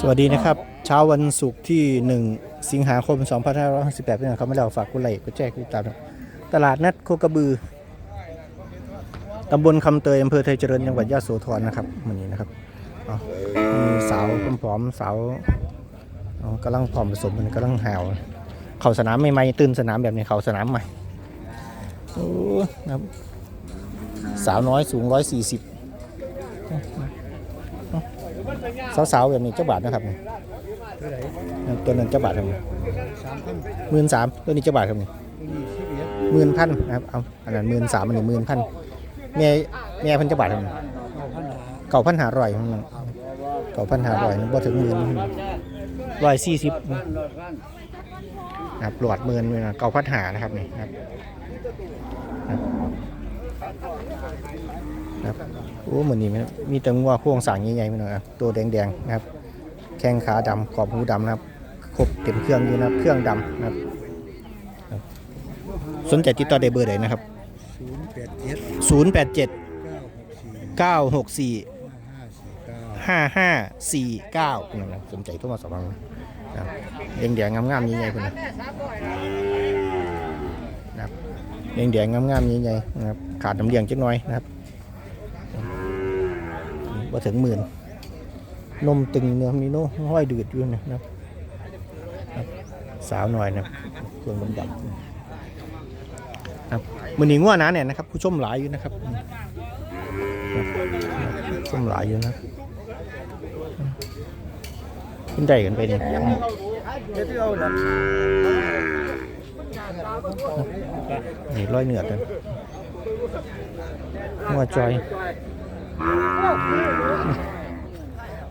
สวัสดีนะครับ เช้าวันศุกร์ที่ 1 สิงหาคม 2568นี่นะครับไม่ได้เอาฝากกุไลค์ก็แจ้งติดตามนะครับตลาดนัดโคกระบือตำบลคำเตยอำเภอไทยเจริญจังหวัดยะโสธรนะครับวันนี้นะครับอ๋อมีสาวผอมๆสาวอ๋อกำลังผอมผสมมันกำลังหาวเข่าสนามใหม่ๆตื่นสนามแบบนี้เข่าสนามใหม่โอ้นะครับสาวน้อยสูง 140 สาวๆแบบนี้เจ้าบาทนะครับนี่ตัวนั้นเจ้าบาทครับสามพันหมื่นสามตัวนี้เจ้าบาทครับนี่ยี่สิบเอ็ดหมื่นพันนะครับเอาอันนั้นหมื่นสามอันนี้หมื่นพันแม่แม่เพันเจ้าบาทครับนี่เก้าพันหาเก่าพันหาร้อยครับนั่นเก่าพันหาร้อยนี่บ่ถึงหมื่นร้อยสี่สิบนะครับหลอดหมื่นเลยนะเก่าพันหานะครับนี่ครับครับครับ โอ้เหมือนนี่มันมีแต่งัวโค้งสร้างใหญ่ๆไปหน่อยครับตัวแดงๆนะครับ แข้งขาดำขอบหูดำนะครับครบเต็มเครื่องอยู่นะครับ เครื่องดำนะครับครับสนใจติดต่อได้เบอร์ไหนนะครับศูนย์แปดเจ็ด087เก้าหกสี่964ห้าห้าสี่เก้า5549นะครับสนใจโทรมาสอบถามนะครับแดงๆงามๆใหญ่ๆพุ่นนะนะครับแดงๆงามๆใหญ่ๆนะครับ ขาดน้ำเลี้ยงจักหน่อยนะครับ่ถึงหมื่นนมตึงเนื้อมีโน้ห้อยดืดอยู่นะครับ สาวหน่อยนะครับเครื่องดำๆครับมือหนีง่วนะเนี่ยนะครับผู้ชมหลายอยู่นะครับชมหลายอยู่นะขึ้นใจกันไปเนี่ยนนี่ร้อยเหนือกันงัวจอย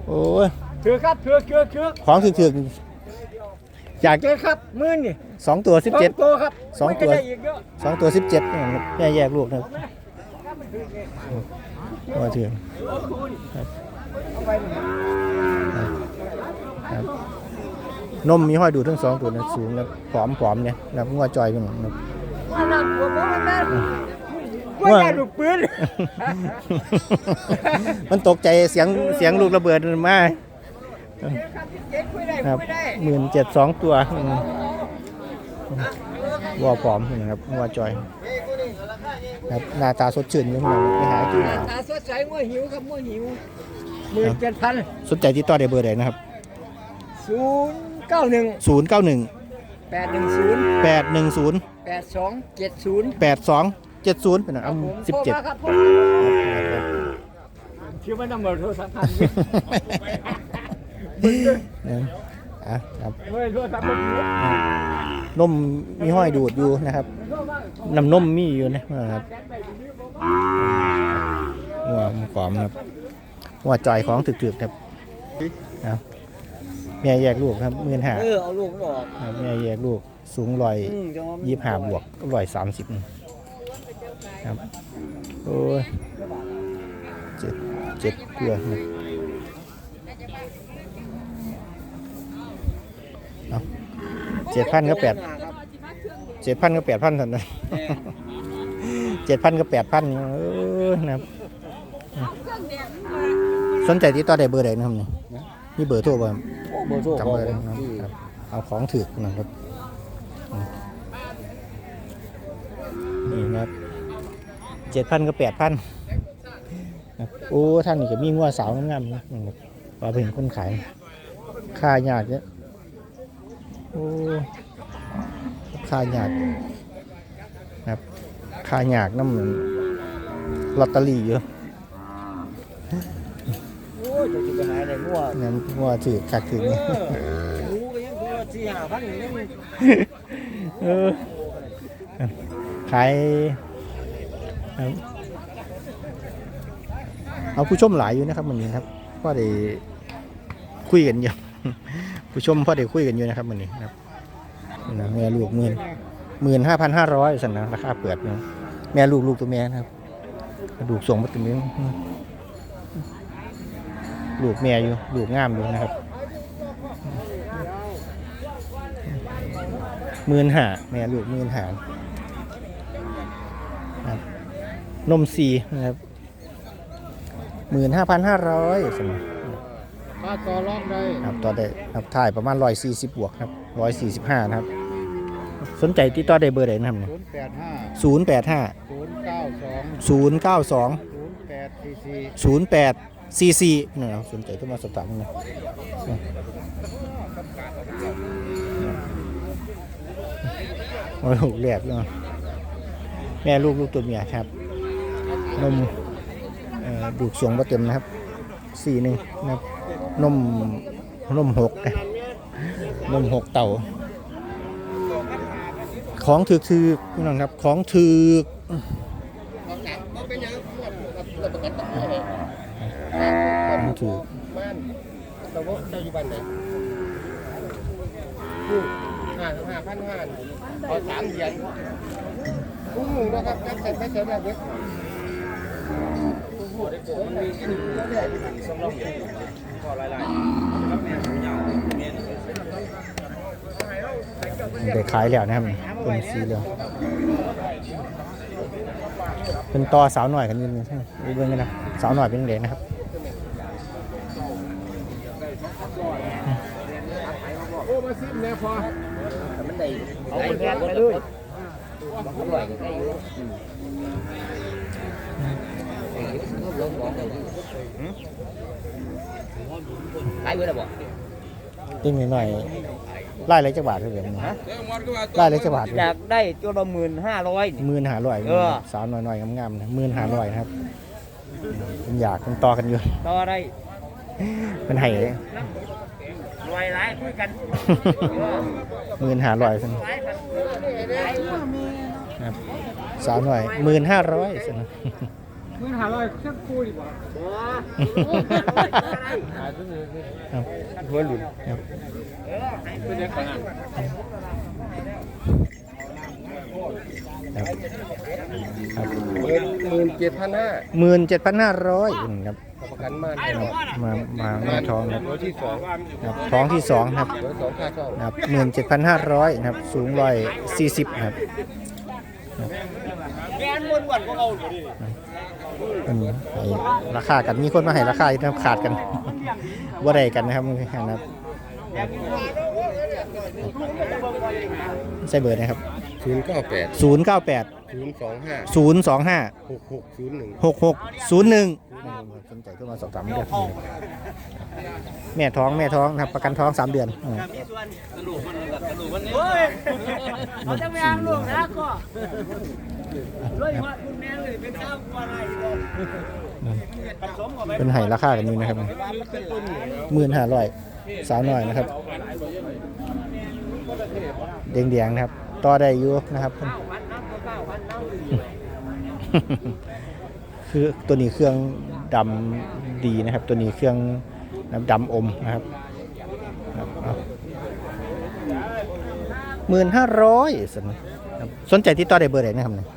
โอ้ยถือครับถือถือถือของถึกๆอยากเจอครับมื่นนี่สองตัวสิบเจ็ดตัวครับสองตัวไม่ได้อีกเยอะสองตัวสิบเจ็ดแม่แยกลูกนะครับว่าเถื่อนครับครับนมมีห้อยดูทั้งสองตัวนะสูงนะผอมผอมเนี่ยนะครับงัวจอยเป็นนะครับว่าน่ากลัวเพราะมันแม่น ว่าว่าได้ลูกปืนมันตกใจเสียงเสียงลูกระเบิดมากเจ็ดคุยได้ครับคุยได้หมื่นเจ็ดสองตัวอืมวัวผอมนะครับงัวจอยครับหน้าตาสดชื่นอยู่ข้างหลังไปหากินเอาตาสดใสมั่วหิวครับมั่วหิวหมื่นเจ็ดพันสนใจติดต่อได้เบอร์ใดนะครับศูนย์เก้าหนึ่ง091 แปดหนึ่งศูนย์810 แปดสองเจ็ดศูนย์8270 เป็นอันผมสิบเจ็ดโทรมาครับผมคิดว่าน้ำมันโทรศัพท์พันอะครับเฮ้ยโทรศัพท์มันนมมีห้อยดูดอยู่นะครับน้ำนมมีอยู่นะครับหัวหอมครับหัวจอยของถึกๆครับครับแม่แยกลูกครับมื่นหาเออเอาลูกมันออกครับแม่แยกลูกสูงร้อยอืมจังว่ามันยี่ห้าบวกร้อยสามสิบ ครับโอ้ยเจ็ดเจ็ดเกลือนะเอาเจ็ดพันก็แปดเจ็ดพันก็แปดพันเท่านั้นเจ็ดพันก็แปดพันเออนะครับสนใจที่ต่อได้เบอร์ใดนะครับนี่มีเบอร์โทรบ่ครับโอ้เบอร์โทรจำขอเบอร์งได้นะครับเอาของถือนะครับอืมนี่นะครับ เจ็ดพันกับแปดพันครับโอ้ท่านนี่ก็มีงัวสาวงามๆนะนะครับว่าเป็นคนขายค่ายากเนี่ยโอ้ค่ายากนะครับค่ายากน้ำมันลอตเตอรี่เยอะโอ้ยจะจะไปหาอะไรมั่วงั้นงัวถือขัดถือเอนี่อรู้ก็ยังตัวสี่ห้าพันอยู่นี่มันเออขายครับ เอาผู้ชมหลายอยู่นะครับวันนี้ครับพ่อได้คุยกันอยู่ผู้ชมพ่อได้คุยกันอยู่นะครับวันนี้ครับนี่นะแม่ลูกหมื่นหมื่นห้าพันห้าร้อยสันนะราคาเปิดนะแม่ลูกลูกตัวแม่นะครับลูกส่งมาตัวนี้ลูกแม่อยู่ลูกงามอยู่นะครับหมื่นหาแม่ลูกหมื่นหาครับ นมสีนะครับหมื่นห้าพันห้าร้อยสมมาต่อรองได้ครับต่อได้ครับถ่ายประมาณ140บวกครับ145นะครับ สนใจที่ต่อได้เบอร์ไหนนะครับเนี่ยศูนย์แปดห้า085ศูนย์เก้าสอง092ศูนย์แปดสี่สี่08 44นี่นะสนใจที่มาสอบถามนะโอ้ยลูกแรกเนาะแม่ลูกลูกตัวเมียครับ นมเอ่อดูดสวงก็เต็มนะครับสี่หนึ่งนะครับนมนมหกนะนมหกเต่า ของถือคือพี่น้องครับของถือของถือบ้านตะวกเจ้าอยู่บ้านไหนห้าห้าพันห้าพอสามเหรียญกุ้งหมูนะครับจับใส่ไปเสริมแล้วเด็ก ได้ขายแล้วนะครับเป็นสีเหลืองเป็นต่อสาวหน่อยกันนิดนึงใช่ไหมดูเบิ่งกันนะสาวหน่อยเป็นยังไงนะครับโอ้มาซิมแน่พอมันได้เอาคนแทนไปเลยอร่อยก็ได้อยู่ ขายเบอร์ละบ่ติ้งหน่อยๆไล่เล็กจักบาทเลยเดี๋ยวนี้ไล่เล็กจักบาทอยากได้ตัวละหมื่นห้าร้อยหมื่นห้าร้อยสาวน่อยๆงามๆนะหมื่นห้าร้อยครับผมอยากมันต่อกันอยู่ต่อได้มันให้รวยร้ายคุยกันหมื่นหาร้อยสิร้าร้ายครับสาวหน่อยหมื่นห้าร้อยสินะ มึงหาลอยเครื่องกูดีกว่าครับหัวหลุนครับครับหมื่นหมื่นเจ็ดพันห้าหมื่นเจ็ดพันห้าร้อยครับประกันมามามามาท้องครับที่สองครับท้องที่สองครับตัวสองค่าเช่านะครับหมื่นเจ็ดพันห้าร้อยครับ สูงร้อยสี่สิบครับแกนวนวันก็เอาอยู่ดิ อันนี้ให้ราคากันมีคนมาให้ราคาอยู่นะครับขาดกัน ว่าใดกันนะครับนะครับใช่เบอร์นะครับศูนย์เก้าแปดศูนย์เก้าแปดศูนย์สองห้าศูนย์สองห้าหกหกศูนย์หนึ่ง หกหกศูนย์หนึ่งสนใจก็มาสอบถามได้แม่ท้องแม่ท้องนะครับประกันท้องสามเดือนอืมเฮ้ยเขาจะไม่อ้างลูกนะก็ เลยว่าคุณแม่เลยเป็นข้าวอะไรเป็นไห้ราคากันนี้นะครับหมื่นห้าร้อยสาวหน่อยนะครับเดียงๆนะครับ ต่อได้อยู่นะครับ คือตัวนี้เครื่องดำดีนะครับ ตัวนี้เครื่องน้ำดำอมนะครับหมื่นห้าร้อยสนครับสนใจที่ต่อได้เบอร์ไหนนะครับเนี่ย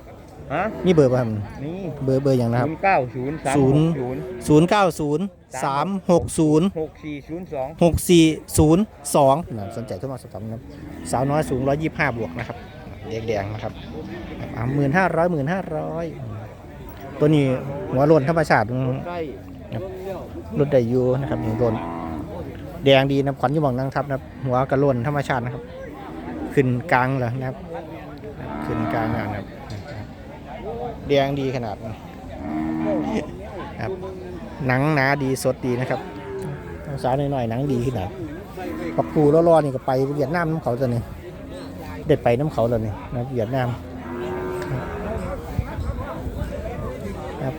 ฮะมีเบอร์ป่ะครับนี่เบอร์เบอร์อย่างนะครับ ศูนย์เก้าศูนย์สามศูนย์ ศูนย์ศูนย์เก้าศูนย์สามหกศูนย์หกสี่ศูนย์สองหกสี่ศูนย์สองสนใจโทรมาสอบถามนะครับสาวน้อยสูงร้อยยี่ห้าบวกนะครับแดงๆนะครับหมื่นห้าร้อยหมื่นห้าร้อยตัวนี้หัวโลนธรรมชาติ ใกล้รถไดอยูนะครับหัวโลนแดงดีนะขวัญอยี่หมองนั่งทับนะครับ หัวกระโลนธรรมชาตินะครับ ขึ้นกลางเลยนะครับ ขึ้นกลางนะครับ แดงดีขนาดนะครับหนังหนาดีสดดีนะครับสาวหน่อยๆหนังดีขนาดปักปูร้อนๆนี่ก็ไปเวียดนามน้ำเขาตัวนี้ได้ไปน้ำเขาแล้วนี่นะเวียดนามครับ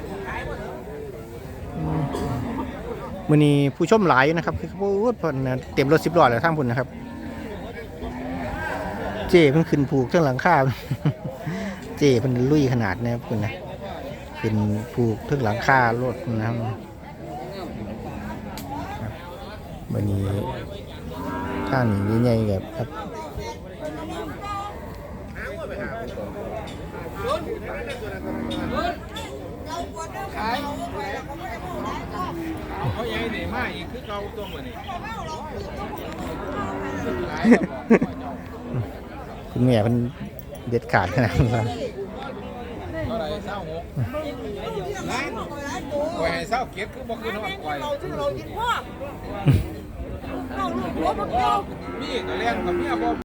มือนี้ผู้ชมหลายนะครับคือพูดเพนะเต็มรถสิบล้อแล้วทั้งพุ่นนะครับ เจ้เพิ่งขึ้นผูกทั้งหลังคา เจ้เพิ่นลุยขนาดนะครับคุณนะขึ้นผูกทั้งหลังคารถนะครับวันนี้ข้างนี้ใหญ่ๆแบบครับเขาใหญ่หนีมาอีกคือเก่าตัวเหมือนนี่คุณแม่เพิ่น เด็ดขาดขนาดนั้นเท่าไรเศร้าหกข่อยให้เศร้าเกียรติคือบ่คือน้องข่อยเราชื่อเรากินพ่อเราลูกหัวมันเกี่ยวมีก็เลี้ยงกับเมียบ่